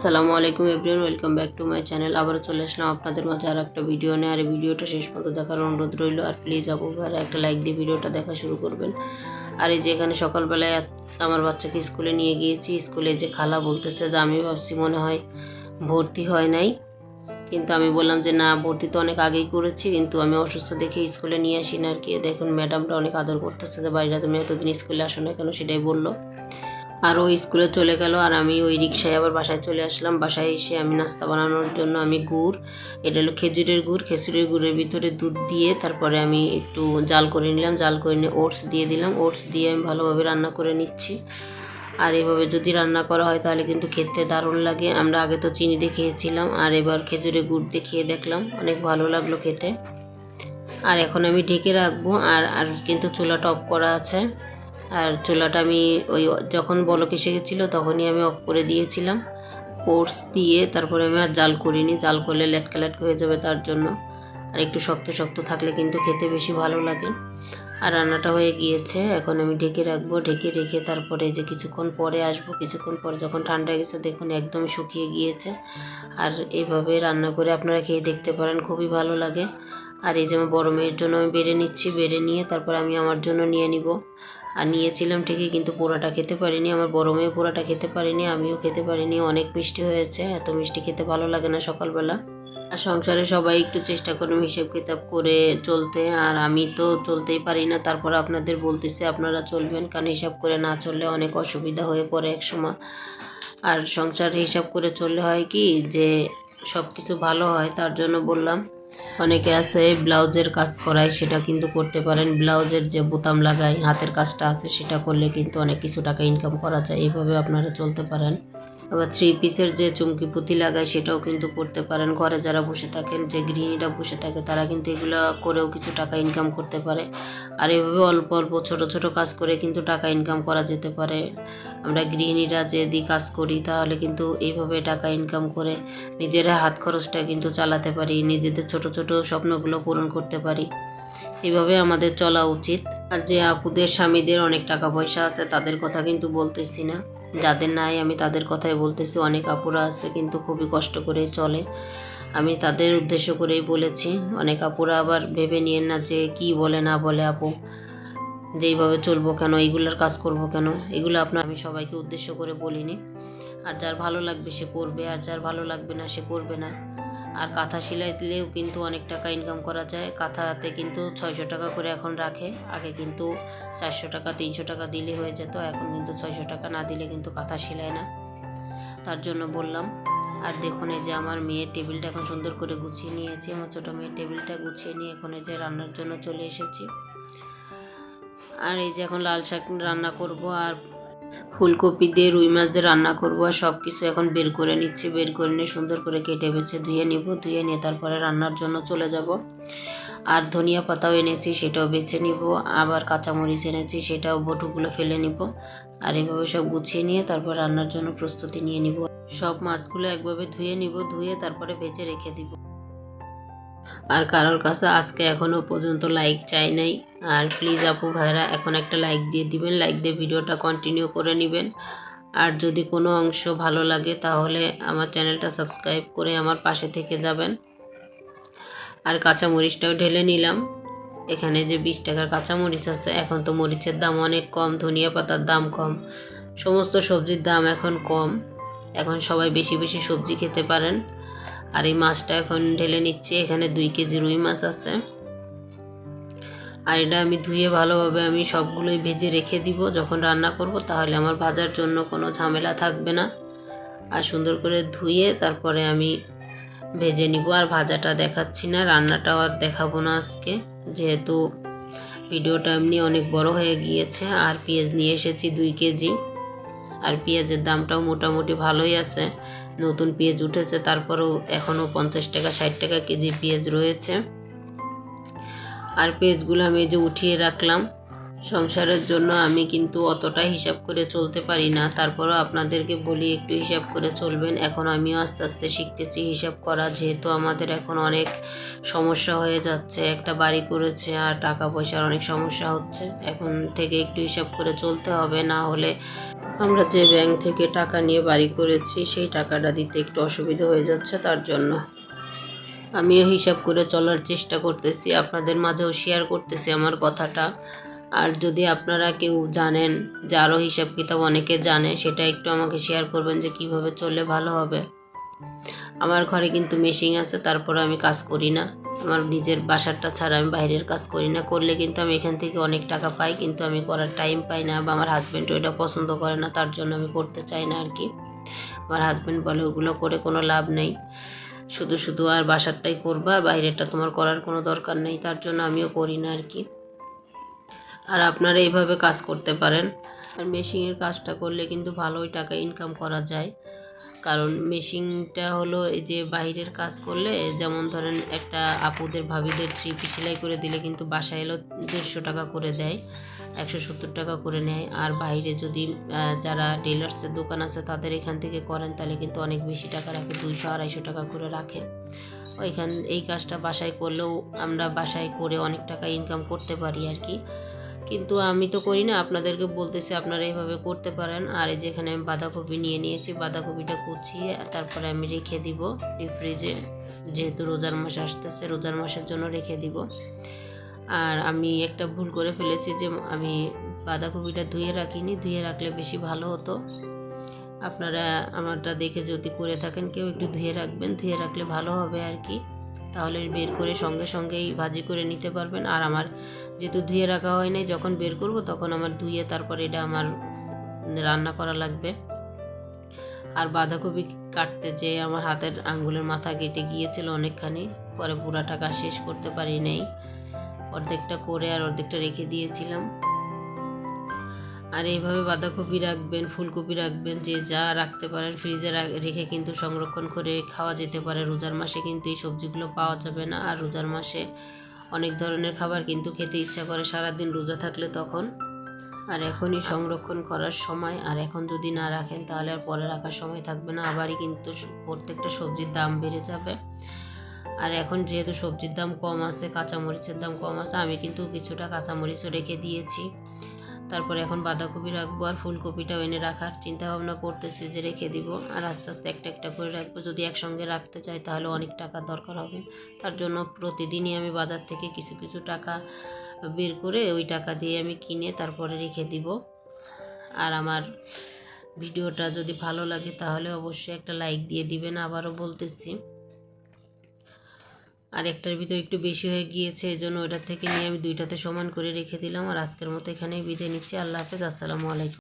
আসসালামু আলাইকুম everyone, welcome back to my channel. আবারও চলে আসলাম আপনাদের মাঝে আর একটা ভিডিও নিয়ে। আর ভিডিওটা শেষ পর্যন্ত দেখার অনুরোধ রইল। আর প্লিজ আপু ভাইরা একটা লাইক দিয়ে ভিডিওটা দেখা শুরু করবেন। আর এই যে এখানে সকালবেলায় আমার বাচ্চাকে স্কুলে নিয়ে গিয়েছি। স্কুলে যে খালা বলতেছে যে, আমি ভাবছি মনে হয় ভর্তি হয় নাই। কিন্তু আমি বললাম যে, না, ভর্তি তো অনেক আগেই করেছি, কিন্তু আমি অসুস্থ দেখে স্কুলে নিয়ে আসি না আর কি। দেখুন ম্যাডামটা অনেক আদর করতেছে যে বাড়িটা তুমি এতদিন স্কুলে আসো না কেন? সেটাই বলল। আর ও স্কুলে চলে গেল আর আমি ওই রিক্সায় আবার বাসায় চলে আসলাম। বাসায় এসে আমি নাস্তা বানানোর জন্য আমি গুড়, এটা হলো খেজুরের গুড়। খেজুরের গুড়ের ভিতরে দুধ দিয়ে তারপরে আমি একটু জাল করে নিলাম, জাল করে নিয়ে ওটস দিয়ে দিলাম। ওটস দিয়ে আমি ভালোভাবে রান্না করে নিচ্ছি। আর এভাবে যদি রান্না করা হয় তাহলে কিন্তু খেতে দারুণ লাগে। আমরা আগে তো চিনি দিয়ে খেয়েছিলাম, আর এবার খেজুরের গুড় দিয়ে খেয়ে দেখলাম। অনেক ভালো লাগল খেতে। আর এখন আমি ঢেকে রাখব, আর আর কিন্তু চুলাটা অফ করা আছে। আর চুলাটা আমি ওই যখন বলক এসে গেছিল তখনই আমি অফ করে দিয়েছিলাম। ওটস দিয়ে তারপরে আমি আর জাল করিনি। জাল করলে লেটকা লেটকা হয়ে যাবে তার জন্য। আর একটু শক্ত শক্ত থাকলে কিন্তু খেতে বেশি ভালো লাগে। আর রান্নাটা হয়ে গিয়েছে। এখন আমি ঢেকে রাখব। ঢেকে রেখে তারপরে যে কিছুক্ষণ পরে আসব, কিছুক্ষণ পরে যখন ঠান্ডা গেছে দেখুন একদম শুকিয়ে গিয়েছে। আর এইভাবে রান্না করে আপনারা খেয়ে দেখতে পারেন। খুবই ভালো লাগে। আর এই যে আমার বড় মেয়ের জন্য আমি বেড়ে নিচ্ছি, বেড়ে নিয়ে তারপর আমি আমার জন্য নিয়ে নিব। আর নিয়েছিলাম ঠিকই কিন্তু পোড়াটা খেতে পারিনি, আমার বড় মেয়ে পোড়াটা খেতে পারিনি, আমিও খেতে পারিনি, অনেক মিষ্টি হয়েছে, এত মিষ্টি খেতে ভালো লাগে না সকালবেলা। আর সংসারে সবাই একটু চেষ্টা করুন হিসেব কিতাব করে চলতে, আর আমি তো চলতেই পারি না, তারপর আপনাদের বলতেছি আপনারা চলবেন, কারণ হিসাব করে না চললে অনেক অসুবিধা হয়ে পড়ে এক সময়। আর সংসার হিসাব করে চললে হয় কি যে সব কিছু ভালো হয়, তার জন্য বললাম। অনেকে আছে ব্লাউজের কাজ করায় সেটা কিন্তু করতে পারেন। ব্লাউজের যে বোতাম লাগাই হাতের কাজটা আছে সেটা করলে কিন্তু অনেক কিছু টাকা ইনকাম করা যায়। এইভাবে আপনারা চলতে পারেন। আবার থ্রি পিসের যে চুমকি পুঁতি লাগায় সেটাও কিন্তু করতে পারেন। ঘরে যারা বসে থাকেন, যে গৃহিণীরা বসে থাকে, তারা কিন্তু এগুলো করেও কিছু টাকা ইনকাম করতে পারে। আর এভাবে অল্প অল্প ছোট ছোট কাজ করে কিন্তু টাকা ইনকাম করা যেতে পারে। আমরা গৃহিণীরা যদি কাজ করি, তাহলে কিন্তু এইভাবে টাকা ইনকাম করে নিজেরা হাত খরচটা কিন্তু চালাতে পারি, নিজেদের ছোট ছোট স্বপ্নগুলো পূরণ করতে পারি। এভাবে আমাদের চলা উচিত। আর যে আপুদের, স্বামীদের অনেক টাকা পয়সা আছে, তাদের কথা কিন্তু বলতেছি না। যাদের নাই, আমি তাদের কথাই বলতেছি। অনেক আপুরা আছে, কিন্তু খুবই কষ্ট করে চলে। আমি তাদের উদ্দেশ্য করেই বলেছি। অনেক আপুরা আবার ভেবে নিয়েন না যে কি বলে, না বলে আপু। যেইভাবে চলবো কেন, এইগুলোর কাজ করব কেন, এগুলো আপনার আমি সবাইকে উদ্দেশ্য করে বলিনি। আর যার ভালো লাগবে সে করবে, আর যার ভালো লাগবে না সে করবে না। আর কাঁথা সেলাই দিলেও কিন্তু অনেক টাকা ইনকাম করা যায়। কাঁথাতে কিন্তু ছয়শো টাকা করে এখন রাখে। আগে কিন্তু চারশো টাকা, তিনশো টাকা দিলে হয়ে যেত। এখন কিন্তু ছয়শো টাকা না দিলে কিন্তু কাঁথা সেলাই না। তার জন্য বললাম, আর দেখুন এই যে আমার মেয়ের টেবিলটা এখন সুন্দর করে গুছিয়ে নিয়েছি। আমার ছোটো মেয়ের টেবিলটা গুছিয়ে নিয়ে এখন এই যে রান্নার জন্য চলে এসেছি। আর এই যে এখন লাল শাক রান্না করব আর ফুলকপি দিয়ে রুই মাছ দিয়ে রান্না করব আর সব কিছু এখন বের করে নিচ্ছি, বের করে নিয়ে সুন্দর করে কেটে বেছে ধুয়ে নিব, ধুয়ে নিয়ে তারপরে রান্নার জন্য চলে যাব। আর ধনিয়া পাতাও এনেছি, সেটাও বেছে নিব, আবার কাঁচামরিচ এনেছি, সেটাও বটুগুলো ফেলে নিব। আর এভাবে সব গুছিয়ে নিয়ে তারপর রান্নার জন্য প্রস্তুতি নিয়ে নিব। সব মাছগুলো একভাবে ধুয়ে নিব, ধুয়ে তারপরে ভেজে রেখে দিব। আর কারোর কাছে আজকে এখনও পর্যন্ত লাইক চাই নাই। আর প্লিজ আপু ভাইরা, এখন একটা লাইক দিয়ে দিবেন লাইক দিয়ে ভিডিওটা কন্টিনিউ করে নেবেন। আর যদি কোনো অংশ ভালো লাগে তাহলে আমার চ্যানেলটা সাবস্ক্রাইব করে আমার পাশে থেকে যাবেন। আর কাঁচা মরিচটাও ঢেলে নিলাম। এখানে যে বিশ টাকার কাঁচা মরিচ আছে, এখন তো মরিচের দাম অনেক কম, ধনিয়া পাতার দাম কম। সমস্ত সবজির দাম এখন কম। এখন সবাই বেশি বেশি সবজি খেতে পারেন। আর এই মাছটা এখন ঢেলে নিচ্ছি, এখানে দুই কেজি রুই মাছ আছে। আর এটা আমি ধুয়ে ভালোভাবে আমি সবগুলোই ভেজে রেখে দিব, যখন রান্না করব তাহলে আমার ভাজার জন্য কোনো ঝামেলা থাকবে না। আর সুন্দর করে ধুয়ে তারপরে আমি ভেজে নিব, আর ভাজাটা দেখাচ্ছি না, রান্নাটাও আর দেখাবো না আজকে। যেহেতু ভিডিওটা এমনি অনেক বড় হয়ে গিয়েছে, আর পেঁয়াজ নিয়ে এসেছি দুই কেজি। আর পেঁয়াজের দামটাও মোটামুটি ভালোই আছে। নতুন পেঁয়াজ উঠেছে, তারপরেও এখনও পঞ্চাশ টাকা, ষাট টাকা কেজি পেঁয়াজ রয়েছে। আর পেঁয়াজগুলো আমি যে উঠিয়ে রাখলাম। সংসারের জন্য আমি কিন্তু অতটা হিসাব করে চলতে পারি না। তারপরও আপনাদেরকে বলি, একটু হিসাব করে চলবেন। এখন আমিও আস্তে আস্তে শিখতেছি হিসাব করা। যেহেতু আমাদের এখন অনেক সমস্যা হয়ে যাচ্ছে, একটা বাড়ি করেছে আর টাকা পয়সার অনেক সমস্যা হচ্ছে। এখন থেকে একটু হিসাব করে চলতে হবে, না হলে আমরা যে ব্যাংক থেকে টাকা নিয়ে বাড়ি করেছি, সেই টাকাটা দিতে একটু অসুবিধা হয়ে যাচ্ছে তার জন্য। আমিও হিসাব করে চলার চেষ্টা করতেছি। আপনাদের মাঝেও শেয়ার করতেছি আমার কথাটা। আর যদি আপনারা কেউ জানেন যে আরও হিসাব কিতাব অনেকে জানে, সেটা একটু আমাকে শেয়ার করবেন যে কীভাবে চললে ভালো হবে। আমার ঘরে কিন্তু মেশিন আছে, তারপরে আমি কাজ করি না। আমার নিজের বাসারটা ছাড়া আমি বাইরের কাজ করি না। করলে কিন্তু আমি এখান থেকে অনেক টাকা পাই, কিন্তু আমি করার টাইম পাই না বা আমার হাজব্যান্ড ওইটা পছন্দ করে না, তার জন্য আমি করতে চাই না আর কি আমার হাজব্যান্ড বলে, ওগুলো করে কোনো লাভ নেই। শুধু শুধু আর বাসারটাই করবা আর বাইরেরটা তোমার করার কোনো দরকার নেই। তার জন্য আমিও করি না আর কি আর আপনারা এইভাবে কাজ করতে পারেন। আর মেশিনের কাজটা করলে কিন্তু ভালোই টাকা ইনকাম করা যায়। কারণ মেশিনটা হলো এই যে বাইরের কাজ করলে, যেমন ধরেন একটা আপুদের, ভাবিদের থ্রি সেলাই করে দিলে কিন্তু বাসায় এলো দেড়শো টাকা করে দেয়, একশো সত্তর টাকা করে নেয়। আর বাইরে যদি যারা টেলার্সের দোকান আছে তাদের এখান থেকে করেন, তাহলে কিন্তু অনেক বেশি টাকা রাখে, দুইশো আড়াইশো টাকা করে রাখে। ওইখান, এই কাজটা বাসায় করলেও আমরা বাসায় করে অনেক টাকা ইনকাম করতে পারি আর কি। কিন্তু আমি তো করি না, আপনাদেরকে বলতেছি আপনারা এইভাবে করতে পারেন। আর এই যেখানে আমি বাঁধাকপি নিয়ে নিয়েছি, বাঁধাকপিটা কুচিয়ে তারপরে আমি রেখে দিব ফ্রিজে যেহেতু রোজার মাস আসতেছে, রোজার মাসের জন্য রেখে দিব। আর আমি একটা ভুল করে ফেলেছি যে আমি বাঁধাকপিটা ধুয়ে রাখিনি, ধুয়ে রাখলে বেশি ভালো হতো। আপনারা আমারটা দেখে যদি করে থাকেন, কেউ একটু ধুয়ে রাখবেন, ধুয়ে রাখলে ভালো হবে আর কি। তাহলে বের করে সঙ্গে সঙ্গেই ভাজি করে নিতে পারবেন। আর আমার যেহেতু ধুয়ে রাখা হয় নাই, যখন বের করব তখন আমার ধুয়ে তারপরে এটা আমার রান্না করা লাগবে। আর বাঁধাকপি কাটতে যে আমার হাতের আঙ্গুলের মাথা কেটে গিয়েছিল অনেকখানি, পরে পুরা টাকা শেষ করতে পারি নাই। অর্ধেকটা করে আর অর্ধেকটা রেখে দিয়েছিলাম। আর এইভাবে বাঁধাকপি রাখবেন, ফুলকপি রাখবেন, যে যা রাখতে পারেন ফ্রিজে রেখে কিন্তু সংরক্ষণ করে খাওয়া যেতে পারে। রোজার মাসে কিন্তু এই সবজিগুলো পাওয়া যাবে না। আর রোজার মাসে অনেক ধরনের খাবার কিন্তু খেতে ইচ্ছা করে, সারাদিন রোজা থাকলে তখন। আর এখনই সংরক্ষণ করার সময়, আর এখন যদি না রাখেন তাহলে আর পরে রাখার সময় থাকবে না, আবারই কিন্তু প্রত্যেকটা সবজির দাম বেড়ে যাবে। আর এখন যেহেতু সবজির দাম কম আছে, কাঁচামরিচের দাম কম আছে, আমি কিন্তু কিছুটা কাঁচামরিচও রেখে দিয়েছি। তারপরে এখন বাঁধাকপি রাখব আর ফুলকপিটাও এনে রাখার চিন্তা ভাবনা করতেছি যে রেখে দিব আর আস্তে আস্তে একটা একটা করে রাখব। যদি একসঙ্গে রাখতে চাই তাহলে অনেক টাকা দরকার হবে। তার জন্য প্রতিদিনই আমি বাজার থেকে কিছু কিছু টাকা বের করে ওই টাকা দিয়ে আমি কিনে তারপরে রেখে দিব। আর আমার ভিডিওটা যদি ভালো লাগে তাহলে অবশ্যই একটা লাইক দিয়ে দিবেন আবারও বলতেছি। আর একটার ভিতর একটু বেশি হয়ে গিয়েছে এই জন্য ওটার থেকে নিয়ে আমি দুইটাতে সমান করে রেখে দিলাম। আর আজকের মতো এখানেই বিদায় নিচ্ছি। আল্লাহ হাফেজ। আসসালামু আলাইকুম।